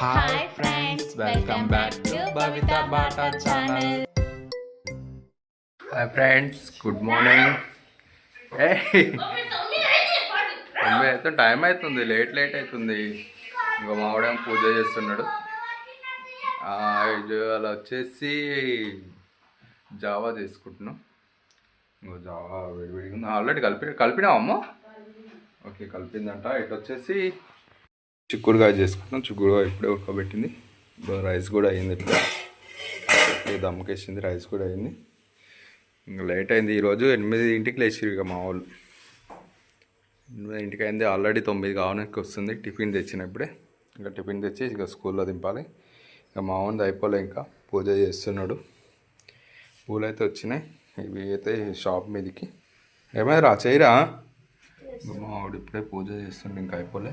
Hi friends welcome back to Bhavitha Bata channel hi friends good morning తొమ్మిది అయితే time అవుతుంది. Late late అవుతుంది. ఇంకా మావిడేం పూజ చేస్తున్నాడు. అలా వచ్చేసి జావా తీసుకుంటున్నాం. ఇంకో జావా వేడివేడిగా ఉంది. ఆల్రెడీ కలిపి కలిపినావమ్మా ఓకే కలిపిందంట. ఇటు వచ్చేసి చిక్కుడుగా చేసుకుంటున్నాం చిక్కుడుగా ఇప్పుడే ఉడకబెట్టింది. రైస్ కూడా అయింది ఇట్లా. దమ్మకేసింది రైస్ కూడా అయింది. ఇంకా లేట్ అయింది. ఈరోజు ఎనిమిది ఇంటికి లేచిరు ఇక మా వాళ్ళు. ఎనిమిది ఇంటికి అయింది. ఆల్రెడీ తొమ్మిది కావడానికి వస్తుంది. టిఫిన్ తెచ్చిన ఇప్పుడే. ఇంకా టిఫిన్ తెచ్చి ఇక స్కూల్లో దింపాలి. ఇక మా వాళ్ళు అయిపోలే ఇంకా. పూజ చేస్తున్నాడు. పూలు అయితే వచ్చినాయి. ఇవి అయితే షాప్ మీదకి. ఏమైనా రా చేయరా? మా ఆవిడ ఇప్పుడే పూజ చేస్తుండే ఇంకా అయిపోలే.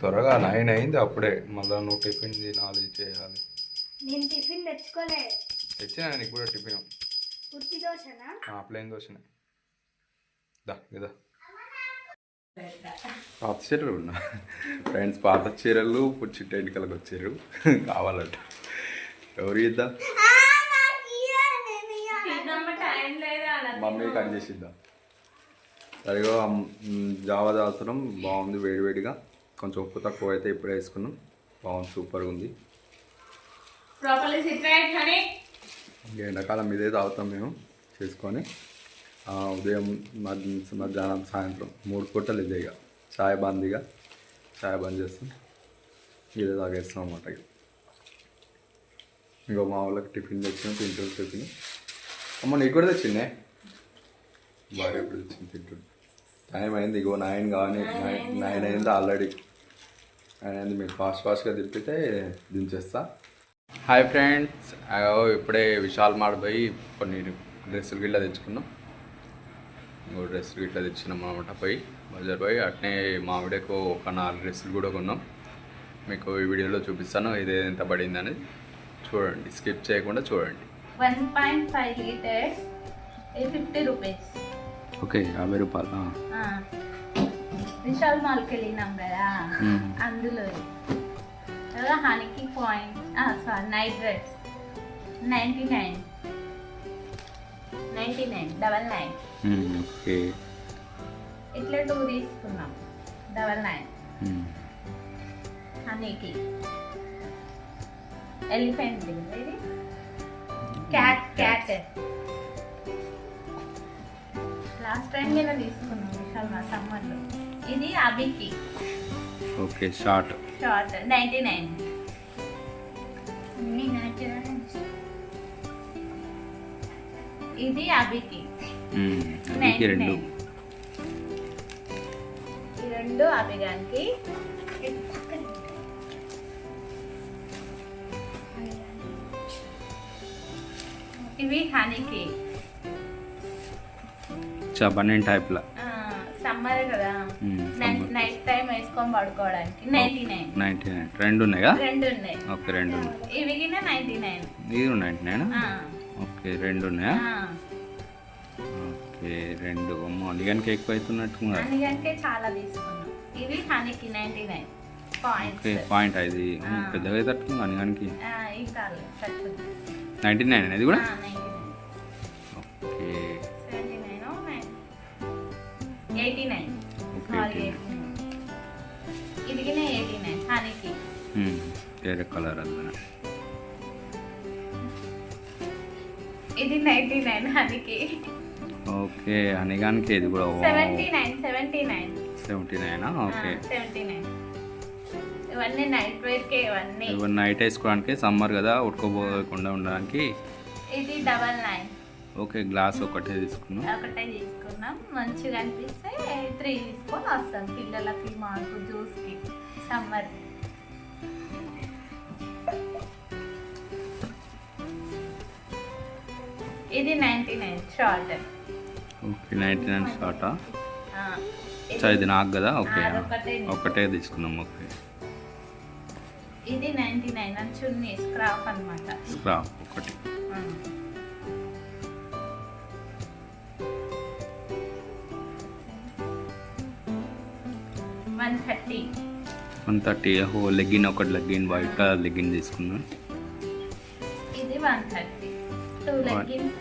త్వరగా నైన్ అయింది అప్పుడే మళ్ళీ నువ్వు టిఫిన్ తినాలి చేయాలి. నేను టిఫిన్ తెచ్చుకోలే. తెచ్చినా నీకు కూడా టిఫిన్. పుట్టి దోశనా? ప్లేన్ దోశనే. దా ఇదా. పాత చీరలు ఉన్నా. ఫ్రెండ్స్ పాత చీరలు ఇప్పుడు చిట్ట ఎన్నికలకు వచ్చారు. కావాలంట. ఎవరు ఇద్దాం? మమ్మీ కట్ చేసిద్దాం? సరిగా జావా తాగుతున్నాం. బాగుంది వేడివేడిగా కొంచెం ఉప్పు తక్కువ అయితే ఇప్పుడే వేసుకున్నాం. బాగుంది సూపర్గా ఉంది. ఎండాకాలం ఇదే తాగుతాం మేము చేసుకొని. ఉదయం మధ్య మధ్యాహ్నం సాయంత్రం మూడు పూటలు ఇదే ఇక. చాయ్ బంద్ ఇక. చాయ్ బంద్ చేస్తాం. ఇదే తాగేస్తాం అన్నమాట ఇక. ఇంకో మా వాళ్ళకి టిఫిన్ తెచ్చిన తింటుంది టిఫిన్. అమ్మ నీకు కూడా తెచ్చిందే? భార్య ఎప్పుడు తెచ్చింది? తింటుంది టైం అయింది ఇగో నైన్ కానీ నైన్ నైన్ అయింది ఆల్రెడీ. అయింది మీరు ఫాస్ట్ ఫాస్ట్గా తిప్పితే దించేస్తా. హాయ్ ఫ్రెండ్స్ ఇప్పుడే విశాల్ మాడ్ పోయి కొన్ని డ్రెస్సులు గిట్లా తెచ్చుకున్నాం. ఇంకో డ్రెస్సులు గిట్లా తెచ్చినాం అనమాట పోయి. బజార్ పోయి అట్నే మామిడకు ఒక నాలుగు డ్రెస్సులు కూడా కొన్నాం. మీకు ఈ వీడియోలో చూపిస్తాను ఇది ఎంత పడింది అనేది. చూడండి స్కిప్ చేయకుండా చూడండి. liters. ఇది ఫిఫ్టీ రూపీస్ ఓకే యాభై రూపాయలు? విశాల్ మాల్కి వెళ్ళినాం కదా. అందులో. హనీకి point sorry night dress ninety nine ninety nine double nine okay. ఇట్లా టూ తీసుకున్నాం double nine హనీకి. Elephant cat cat last time మీద తీసుకున్నాం విశాల్ మా సమ్మర్లో ఇది అభికి. Okay short. Short ninety nine. ఇది అభికి. అదికి రెండు. 99. ఈ రెండు అభిగానికి. ఇవి హనీకి. చబనీన్ టైప్లో. సమ్మర్ కదా. నైట్ టైం వేసుకొని పడుకోవడానికి. Ninety nine. Ninety nine. రెండు ఉన్నాయా రెండు ఉన్నాయి ఓకే రెండు ఉన్నాయి ఇవి కింద నైన్టీ నైన్. ఇది నైంటీ నైన్? ఓకే రెండు ఉన్నాయా ఓకే రెండు. అమ్మ అందుకనికి ఎక్కువ అవుతున్నట్టు చాలా తీసుకున్నాం. ఇవి హనీకి నైన్టీ నైన్. ఓకే పాయింట్ ఆ. పెద్దగా అవుతుంది అందుకనికి ఇంకా సరిపోతుంది. నైంటీ నైన్ అనేది కూడా? Ninety okay. ఎయిటీ నైన్ కింద ఎయిటీ నైన్ హనీకి మ్మ్, వేరే కలర్ అలా ఇది నైన్టీ నైన్ హనీకి ఓకే అనిగానికి ఇది కూడా seventy nine seventy nine seventy నైనా ఓకే సెవెంటీ నైన్ ఇవన్నీ నైట్ వేర్కే ఇవన్నీ. ఇవన్నీ నైట్ వేసుకోవడానికి సమ్మర్ కదా ఉట్టుకోపోకుండా ఉండడానికి. ఇది డబల్ నైన్ ఓకే గ్లాస్ ఒకటే తీసుకున్నాం. ఒకటే తీసుకున్నాం. మంచిగా అనిపిస్తే త్రీ తీసుకొని వస్తాం పిల్లలకి మాకు జ్యూస్కి సమ్మర్ ఇది ninety nine short okay ninety nine షార్టా so ఇది నాకు కదా? ఓకే ఒకటే తీసుకున్నాం. ఓకే. ఇది నైంటీ నైన్ అని చున్నీ స్క్రాప్ అనమాట స్క్రాప్ ఒకటి. One thirty. వన్ థర్టీ ఓ లెగ్గిన్ ఒకటి లెగ్గిన్ వైట్ కలర్ లెగ్గిన్ తీసుకున్నాను ఇది one thirty. Two leggings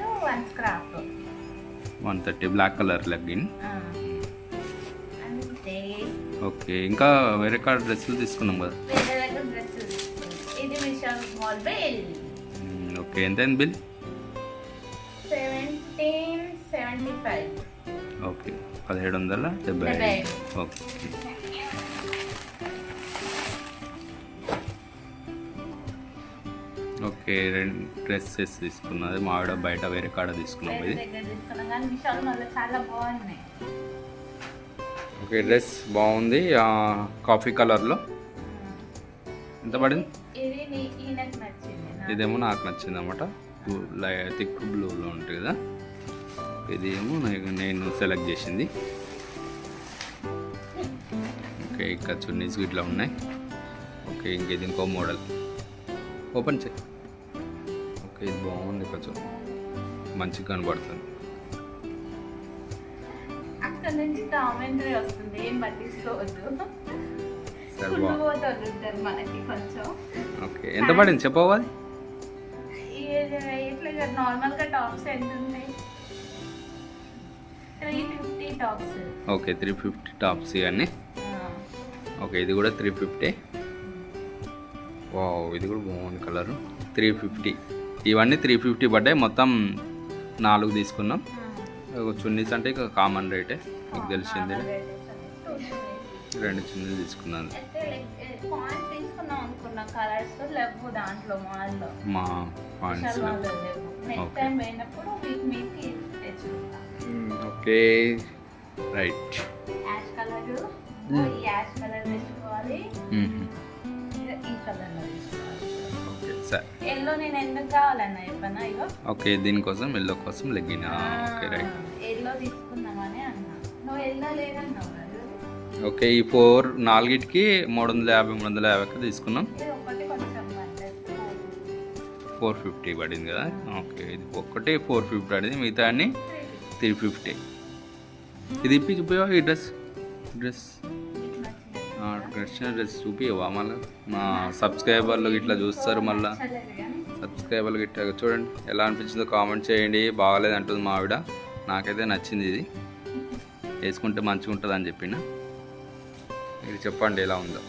one thirty black colour legging. Okay ఇంకా వేరే కాడ డ్రెస్సులు తీసుకున్నాం కదా? ఓకే ఎంత అయింది బిల్? ఓకే పదిహేడు వందల డెబ్బై ఓకే. ఓకే రెండు డ్రెస్సెస్ తీసుకున్నది మా ఆవిడ బయట వేరే కాడ తీసుకున్నాం ఇది. ఓకే డ్రెస్ బాగుంది. కాఫీ కలర్లో ఎంత పడింది. ఇదేమో నాకు నచ్చింది అనమాట థిక్ బ్లూలో ఉంటుంది కదా. ఇది ఏమో నే- నేను సెలెక్ట్ చేసింది. ఓకే ఇంకా చున్నీస్ ఇట్లా ఉన్నాయి. ఓకే ఇంక ఇది ఇంకో మోడల్ ఓపెన్ చేయి. బాగుంది కొంచెం మంచిగా కనబడుతుంది. అక్కడ నుంచి కామెంటరీ వస్తుంది ఏం పట్టించుకోవద్దు. సరే కుళ్ళు బా పోతారు ఉంటారు మనకి కొంచెం. ఓకే ఎంత పడింది చెప్పవు అది? ఈ- ఇట్లా నార్మల్గా టాప్స్ ఎంత ఉన్నాయి three fifty tops okay three fifty tops ఇవన్నీ. ఓకే ఇది కూడా త్రీ ఫిఫ్టీ వావ్ ఇది కూడా బాగుంది కలర్ త్రీ ఫిఫ్టీ ఇవన్నీ త్రీ ఫిఫ్టీ పడ్డాయి. మొత్తం నాలుగు తీసుకున్నాం. చున్నీస్ అంటే ఇక కామన్ రేటే మీకు తెలిసిందే. రెండు చున్నీలు తీసుకున్నాను. మా పాయింట్స్ ఓకే. రైట్. కలర్. ఈ యాష్ కలర్ తెచ్చుకోవాలి. ఈ కలర్లో తెచ్చుకోవాలి. ఓకే సరే ఎల్లో నేను ఎందుకు కావాలన్నా చెప్పనా ఇగో? ఓకే దీనికోసం ఎల్లో కోసం లెగ్గిన. Okay right. ఎల్లో తీసుకుందామని అన్నా. నువ్వు ఎల్లో లేదన్నావు కదా? ఓకే ఈ ఫోర్ నాలుగిటికి మూడు వందల యాభై మూడు వందల యాభైకి తీసుకున్నాం ఫోర్ ఫిఫ్టీ పడింది కదా? ఓకే ఇది ఒక్కటి ఫోర్ ఫిఫ్టీ పడింది. మిగతా అన్ని త్రీ ఫిఫ్టీ. ఇది ఇప్పి ఈ డ్రెస్? డ్రెస్? డ్రెస్ డ్రెస్ చూపివా మళ్ళీ? మా సబ్స్క్రైబర్లు ఇట్లా చూస్తారు మళ్ళీ. సబ్స్క్రైబర్లు ఇట్లా చూడండి ఎలా అనిపించిందో కామెంట్ చేయండి. బాగాలేదు అంటుంది మా ఆవిడ. నాకైతే నచ్చింది ఇది. వేసుకుంటే మంచిగా ఉంటుంది అని చెప్పిన. మీరు చెప్పండి ఎలా ఉందో.